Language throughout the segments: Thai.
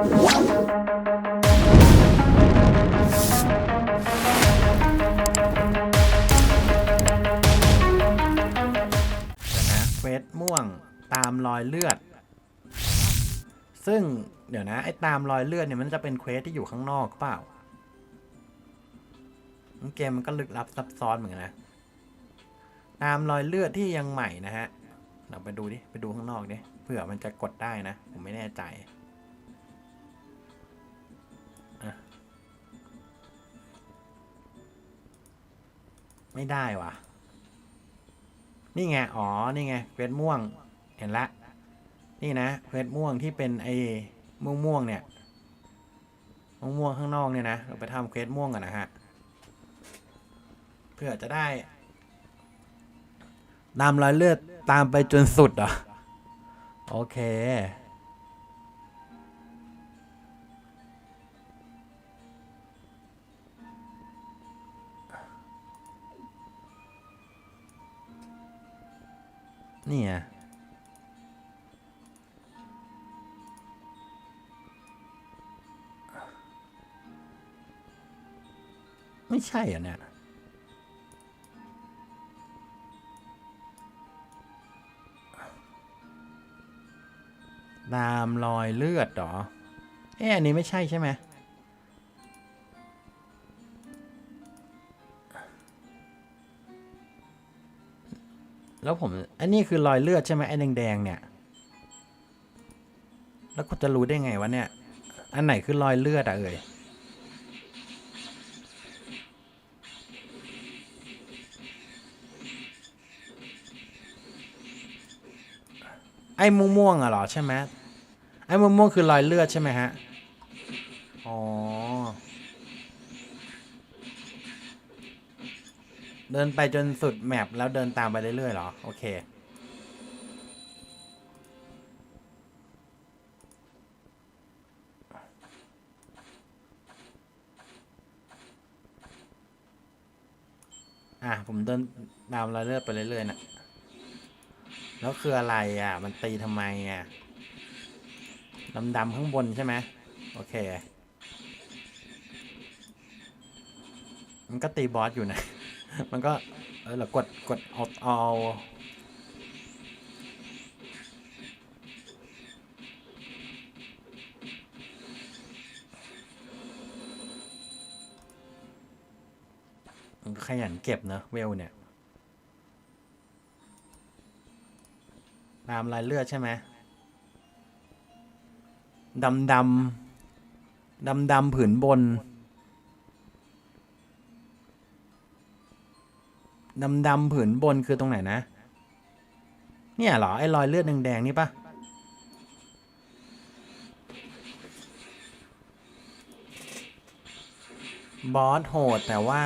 เดี๋ยวนะเฟสม่วงตามรอยเลือด ซึ่งเดี๋ยวนะ ไอ้ตามรอยเลือดเนี่ยมันจะเป็นเควสที่อยู่ข้างนอกเปล่าเกมมันก็ลึกลับซับซ้อนเหมือนกันนะ ตามรอยเลือดที่ยังใหม่นะฮะ เราไปดูดิ ไปดูข้างนอกดิ เผื่อมันจะกดได้นะ ผมไม่แน่ใจ ไม่ได้วะนี่ไง อ๋อ นี่ไงเควสม่วง เห็นละ นี่นะเควสม่วงที่เป็นไอ้ม่วงม่วงเนี่ย ม่วงม่วงข้างนอกเนี่ยนะ เราไปทำเควสม่วงกันนะฮะ เพื่อจะได้ ตามรอยเลือดตามไปจนสุดเหรอ โอเค นี่ไงไม่ใช่อะเนี่ยตามรอยเลือดหรอ เอ๊ะอันนี้ไม่ใช่ใช่ไหม แล้วผม อันนี้คือรอยเลือดใช่ไหมไอ้แดงๆเนี่ย แล้วคุณจะรู้ได้ไงวะเนี่ย อันไหนคือรอยเลือดอะเอ่ย ไอ้ม่วงๆอะเหรอใช่ไหมไอ้ม่วงๆคือรอยเลือดใช่ไหมฮะ อ๋อ เดินไปจนสุดแมปแล้วเดินตามไปเรื่อยๆหรอ โอเค อะ ผมเดินตามรอยเลือดไปเรื่อยๆนะแล้วคืออะไรอะ มันตีทำไมอะดำๆข้างบนใช่ไหมโอเค มันก็ตีบอสอยู่นะ มันก็เออเรากดกดเอาเอามันก็ขยันเก็บเนอะเวลเนี่ยตามลายเลือดใช่ไหมดำดำดำดำผืนบน ดำดำผืนบนคือตรงไหนนะ เนี่ยเหรอ ไอ้รอยเลือดแดงๆนี่ปะบอสโหดแต่ว่า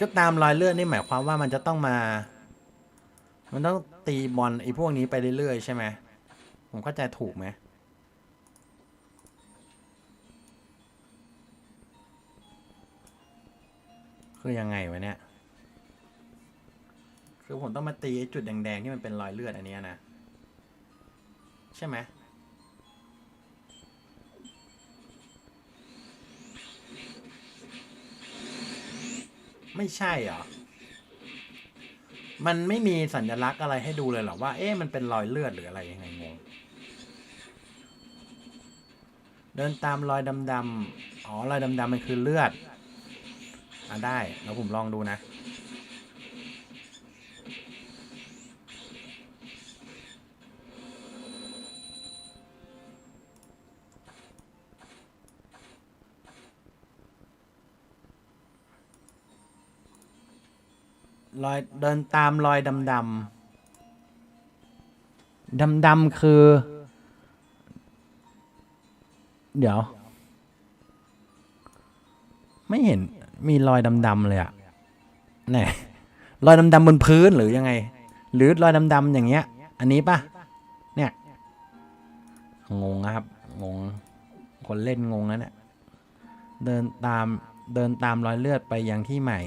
ก็ตามรอยเลือดนี่หมายความว่ามันจะต้องมา มันต้องตีบอลไอ้พวกนี้ไปเรื่อยๆใช่ไหมผมเข้าใจถูกไหมคือยังไงวะเนี่ย คือผมต้องมาตีไอ้จุดแดงๆที่มันเป็นรอยเลือดอันนี้นะ ใช่ไหม ไม่ใช่เหรอ มันไม่มีสัญลักษณ์อะไรให้ดูเลยเหรอว่า เอ๊ะมันเป็นรอยเลือดหรืออะไรยังไงงง เดินตามรอยดำๆ อ๋อ รอยดำๆมันคือเลือด อะได้ แล้วผมลองดูนะ รอยเดินตามรอยดำดำดำดำคือ เดี๋ยว ไม่เห็นมีรอยดำดำๆเลยอะไหนรอยดำดำๆบนพื้นหรือยังไง หรือรอยดำดำๆอย่างเงี้ย อันนี้ปะเนี่ย งงนะครับ งง คนเล่นงงแล้วเนี่ย เดินตาม เดินตามรอยเลือดไปยังที่ใหม่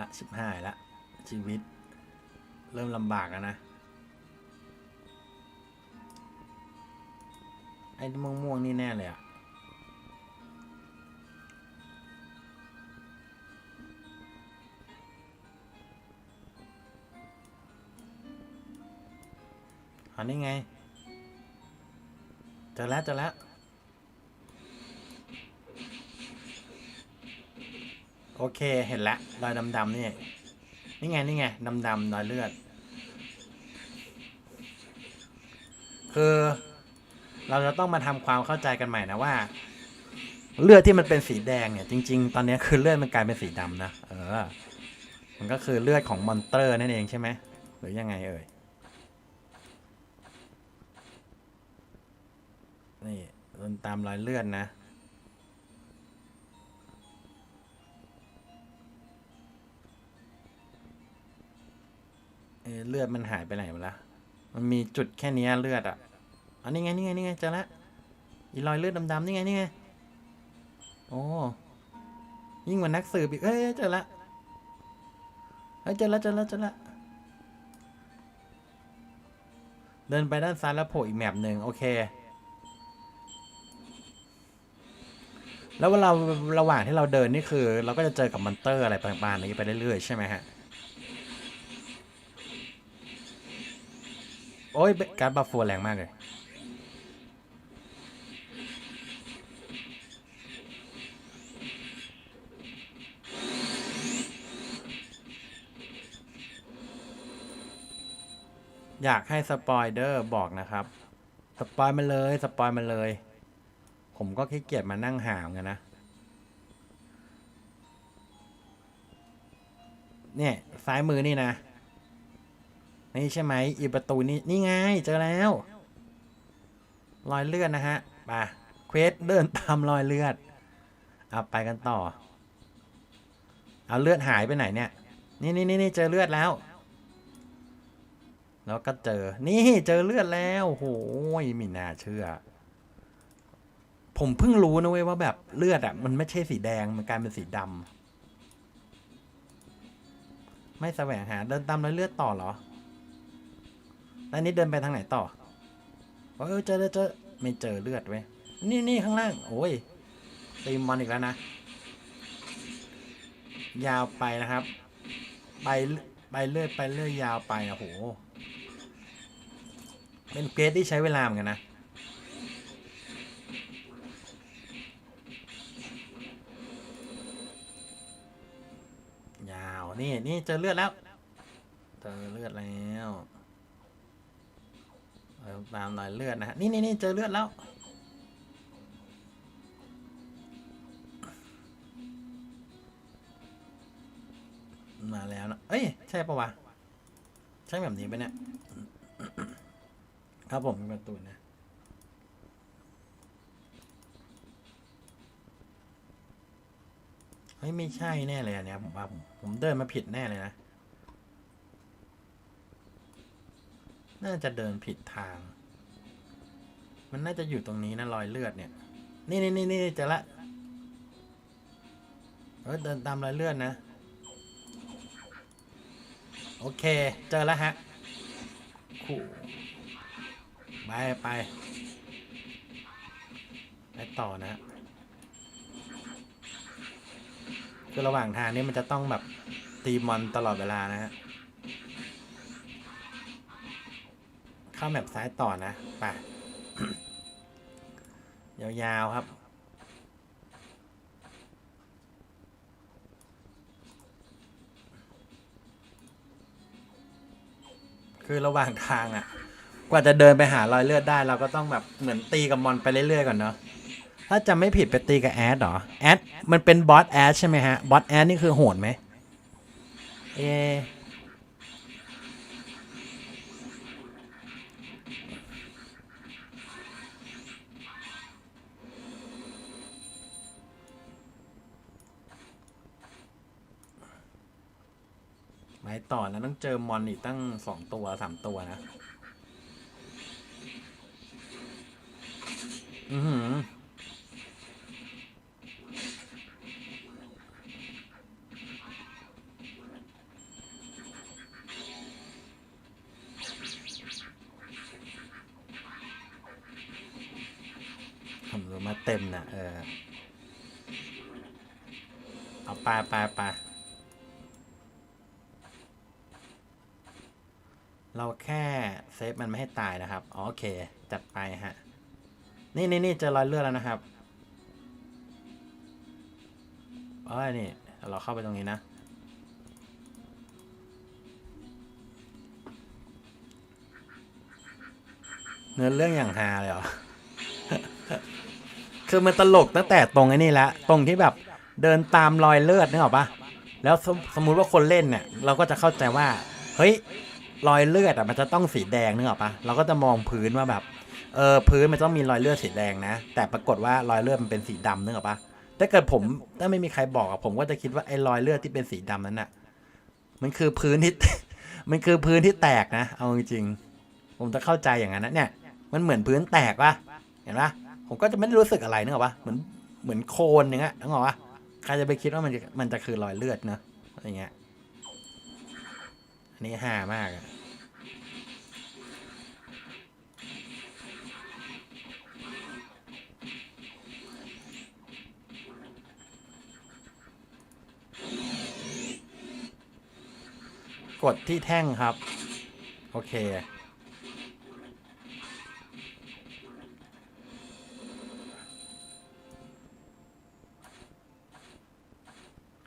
ละชิบหาละ ชีวิต เริ่มลำบากแล้วนะ ไอ้ม่วงม่วงนี่แน่เลยอะอันนี้ไง เจอแล้วเจอแล้ว โอเคเห็นแล้วรอยดำๆนี่นี่ไงนี่ไงดำๆรอยเลือด คือเราจะต้องมาทำความเข้าใจกันใหม่นะว่า เลือดที่มันเป็นสีแดงเนี่ย จริง ๆ ตอนนี้คือเลือดมันกลายเป็นสีดำนะเออ มันก็คือเลือดของมอนเตอร์นั่นเองใช่ไหมหรือยังไงเอ่ยนี่ตามรอยเลือดนะ เลือดมันหายไปไหนหมดละมันมีจุดแค่นี้เลือดอะอันนี้ไงนี่ไงนี่ไงเจอละอีรอยเลือดดำๆนี่ไงนี่ไงโอ้ยิ่งกว่านักสืบอีกเอ้ยเจอละเฮ้ยเจอละเจอละเจอละเดินไปด้านซ้ายแล้วโผล่อีกแมปหนึ่งโอเค แล้วเวลาระหว่างที่เราเดินนี่คือ เราก็จะเจอกับมอนเตอร์อะไรประมาณนี้ไปเรื่อยๆใช่ไหมฮะ โอ้ย การบัฟฟัวแรงมากเลย อยากให้สปอยเดอร์บอกนะครับ สปอยมาเลย สปอยมาเลย ผมก็ขี้เกียจมานั่งหามกันนะ เนี่ย ซ้ายมือนี่นะ นี่ใช่ไหมอีประตูนี่นี่ไงเจอแล้ว รอยเลือดนะฮะไปเควสเดินตามรอยเลือดเอาไปกันต่อ เอาเลือดหายไปไหนเนี่ย นี่นี่นี่เจอเลือดแล้ว แล้วก็เจอ นี่เจอเลือดแล้วโอ้โหไมีน่าเชื่อ ผมเพิ่งรู้นะเว้ยว่าแบบเลือดอะมันไม่ใช่สีแดงมันกลายเป็นสีดำไม่แสวงหาเดินตามรอยเลือดต่อเหรอ แล้วนี่เดินไปทางไหนต่อเออเจอเจอเจอไม่เจอเลือดเว้ยนี่นี่ข้างล่าง โอ้ยตีมอนอีกแล้วนะ ยาวไปนะครับ ไปไปเรื่อยไปเรื่อยยาวไปนะโห เป็นเกรดที่ใช้เวลาเหมือนกันนะยาวนี่นี่เจอเลือดแล้ว เจอเลือดแล้ว ตามรอยเลือดนะฮะนี่นี่นี่เจอเลือดแล้วมาแล้วนะ เอ้ย ใช่ปะวะ ใช่แบบนี้ปะเนี่ย ครับผมเป็นประตูนะ เฮ้ย ไม่ใช่แน่เลยอันเนี้ยผมว่าผม ผมเดินมาผิดแน่เลยนะ น่าจะเดินผิดทาง มันน่าจะอยู่ตรงนี้นะรอยเลือดเนี่ย นี่นี่นี่นี่เจอละเออเดินตามรอยเลือดนะ โอเค เจอแล้วฮะคู่ไปไปไปต่อนะฮะคือระหว่างทางนี้มันจะต้องแบบตีมอนตลอดเวลานะฮะ เข้าแมปซ้ายต่อนะไปยาวๆครับ คือระหว่างทางอะ่ะ กว่าจะเดินไปหารอยเลือดได้เราก็ต้องแบบเหมือนตีกับมอนไปเรื่อยๆก่อนเนาะถ้าจำไม่ผิดไปตีกับแอดเหรอแอดมันเป็นบอสแอดใช่ไหมฮะบอสแอดนี่คือโหดไหมเอ ต่อนะต้องเจอมอนอีกตั้งสองตัวสามตัวนะ อือหือผมรู้มาเต็มนะเออ เอาไปไปไป เราแค่เซฟมันไม่ให้ตายนะครับออโอเค จัดไปฮะ นี่นี่นี่เจอรอยเลือดแล้วนะครับเอ้ยนี่ เราเข้าไปตรงนี้นะ เนื้อเรื่องอย่างฮาเลยเหรอ คือมันตลกตั้งแต่ตรงไอ้นี่ละตรงที่แบบเดินตามรอยเลือดนึกออกปะแล้วสมสมมุติว่าคนเล่นเนี่ย เราก็จะเข้าใจว่า เฮ้ย รอยเลือดอะมันจะต้องสีแดงนึกออกปะเราก็จะมองพื้นว่าแบบเออพื้นมันต้องมีรอยเลือดสีแดงนะ แต่ปรากฏว่ารอยเลือดมันเป็นสีดำนึกออกปะถ้าเกิดผมถ้าไม่มีใครบอกอะผมก็จะคิดว่าไอ้รอยเลือดที่เป็นสีดำนั้นน่ะมันคือพื้นที่ มันคือพื้นที่แตกนะ เอาจริงๆผมจะเข้าใจอย่างนั้นนะเนี่ย มันเหมือนพื้นแตกปะเห็นปะผมก็จะไม่ได้รู้สึกอะไรนึกออกปะเหมือนเหมือนโคลนอย่างเงี้ยนึกออกปะใครจะไปคิดว่ามันจะมันจะคือรอยเลือดเนอะอะไรเงี้ย อันนี้ห่ามากอะกดที่แท่งครับ โอเค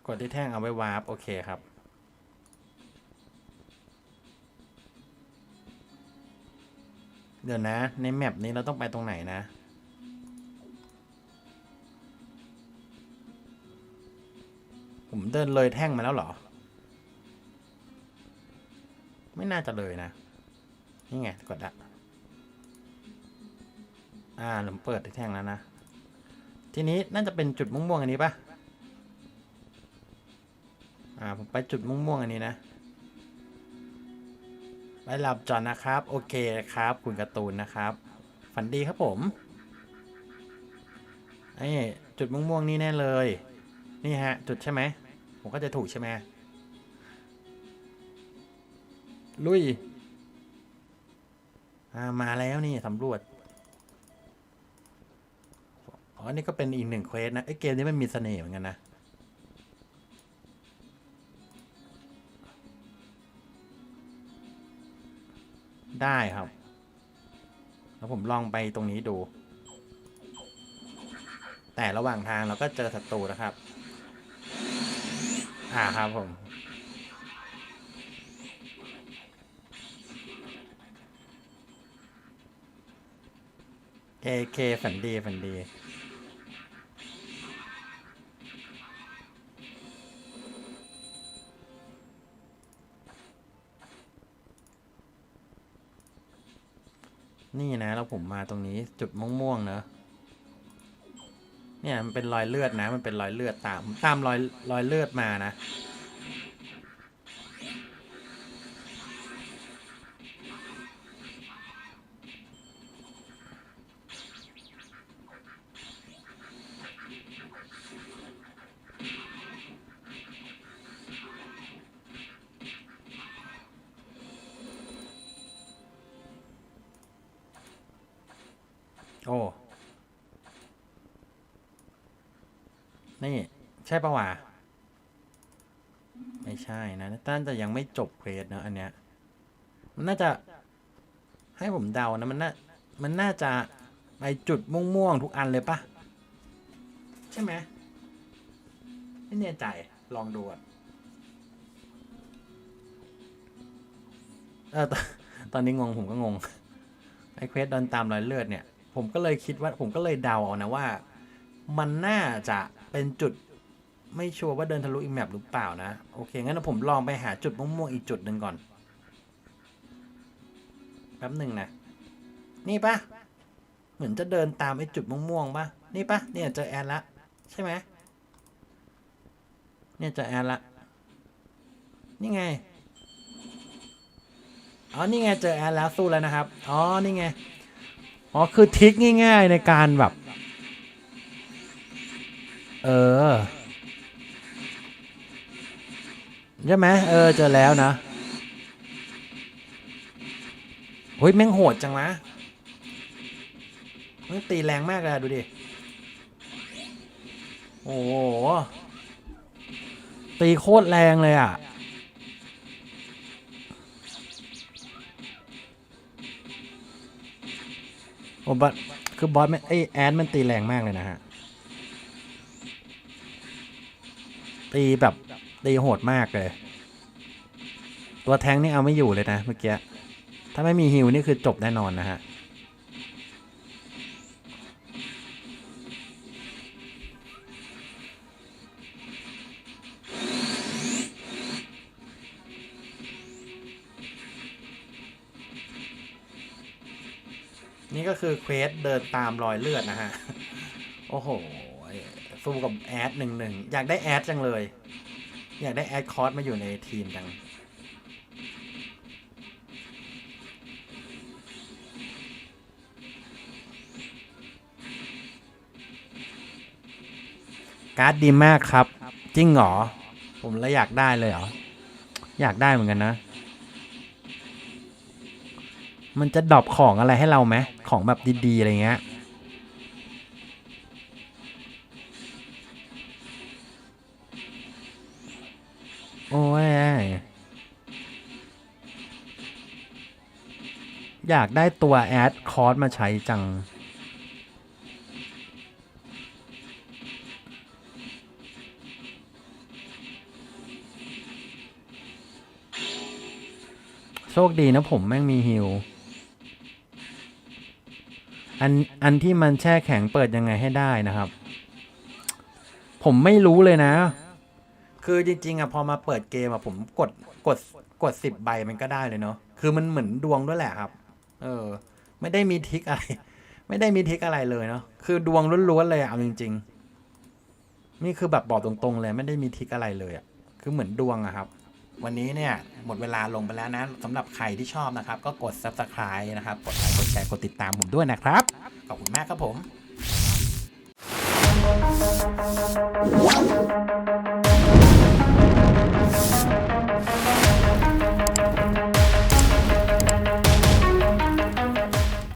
กดที่แท่งเอาไว้วาร์ปโอเคครับ เดี๋ยวนะ ในแมปนี้เราต้องไปตรงไหนนะ ผมเดินเลยแท่งมาแล้วเหรอ ไม่น่าจะเลยนะ นี่ไงกดละอ่าผมเปิดแท่งแล้วนะ ทีนี้น่าจะเป็นจุดม่วงๆอันนี้ปะอ่าผมไปจุดม่วงๆอันนี้นะ ไปหลับจอนนะครับ โอเคครับ คุณการ์ตูนนะครับ ฝันดีครับผมไอ้จุดม่วงๆนี่แน่เลย นี่ฮะ จุดใช่ไหมผมก็จะถูกใช่ไหมลุยามาแล้วนี่สำรวจอ๋อนี่ก็เป็นอีกหนึ่งเควสนะไอ้เกมนี้มันมีเสน่ห์เหมือนกันนะ ได้ครับ แล้วผมลองไปตรงนี้ดู แต่ระหว่างทางเราก็เจอศัตรูนะครับ อ่าครับผมเคเคฝันดีฝันดี นี่นะแล้วผมมาตรงนี้จุดม่วงๆเนอะเนี่ยมันเป็นรอยเลือดนะ มันเป็นรอยเลือดตามตามรอยรอยเลือดมานะ โอ้ นี่ ใช่ปะวะ ไม่ใช่นะน่านจะยังไม่จบเควสนะอันเนี้ย มันน่าจะ ให้ผมเดานะ มันน่า มันน่าจะไปจุดม่วงๆทุกอันเลยปะใช่ไหมไม่แน่ใจ ลองดูอะเออตอนนี้งงผมก็งง ไอ้เควสเดินตามรอยเลือดเนี่ย ผมก็เลยคิดว่าผมก็เลยเดาเอานะว่า มันน่าจะเป็นจุดไม่ชัวร์ว่าเดินทะลุอีกแมปหรือเปล่านะ โอเค งั้นผมลองไปหาจุดม่วงๆอีกจุดหนึ่งก่อนแป๊บหนึ่งนะ นี่ปะเหมือนจะเดินตามไอ้จุดม่วงๆปะนี่ปะเนี่ยเจอแอนละ ใช่ไหมเนี่ยเจอแอนละ นี่ไง อ๋อ นี่ไงเจอแอดแล้วสู้แล้วนะครับ อ๋อ นี่ไง อ๋อ คือทิกง่ายๆในการแบบ เออ ใช่ไหมเออ เจอแล้วนะเฮ้ย แม่งโหดจังวะแม่งตีแรงมากเลยดูดิ โอ้โห ตีโคตรแรงเลยอะ ผมบอสคือบอสไม่ไอแอดมันตีแรงมากเลยนะฮะ ตีแบบตีโหดมากเลย ตัวแทงนี่เอาไม่อยู่เลยนะเมื่อกี้ ถ้าไม่มีฮิวนี่คือจบแน่นอนนะฮะ คือเควสเดินตามรอยเลือดนะฮะ โอ้โห สู้กับแอดหนึ่งหนึ่งอยากได้แอดจังเลย อยากได้แอดคอร์สมาอยู่ในทีมจังการ์ดดีมากครับ จริงเหรอ ผมเลยอยากได้เลยเหรอ อยากได้เหมือนกันนะ มันจะดรอปของอะไรให้เราไหม ของแบบดีๆอะไรเงี้ยโอ้ยอยากได้ตัวแอดคอร์สมาใช้จัง โชคดีนะผมแม่งมีฮิว อันอันที่มันแช่แข็งเปิดยังไงให้ได้นะครับ ผมไม่รู้เลยนะ คือจริง ๆอะพอมาเปิดเกมอะผมกดกดกดสิบใบมันก็ได้เลยเนาะคือมันเหมือนดวงด้วยแหละครับ เออ ไม่ได้มีทิกอะไร ไม่ได้มีทิกอะไรเลยเนาะคือดวงล้วนๆเลยอะเอาจริง ๆ นี่คือแบบบอกตรงๆเลยไม่ได้มีทิกอะไรเลยอะคือเหมือนดวงอะครับวันนี้เนี่ยหมดเวลาลงไปแล้วนะสำหรับใครที่ชอบนะครับ ก็กด subscribe นะครับ กดไลค์กดแชร์กดติดตามผมด้วยนะครับ ขอบคุณมากครับผม What?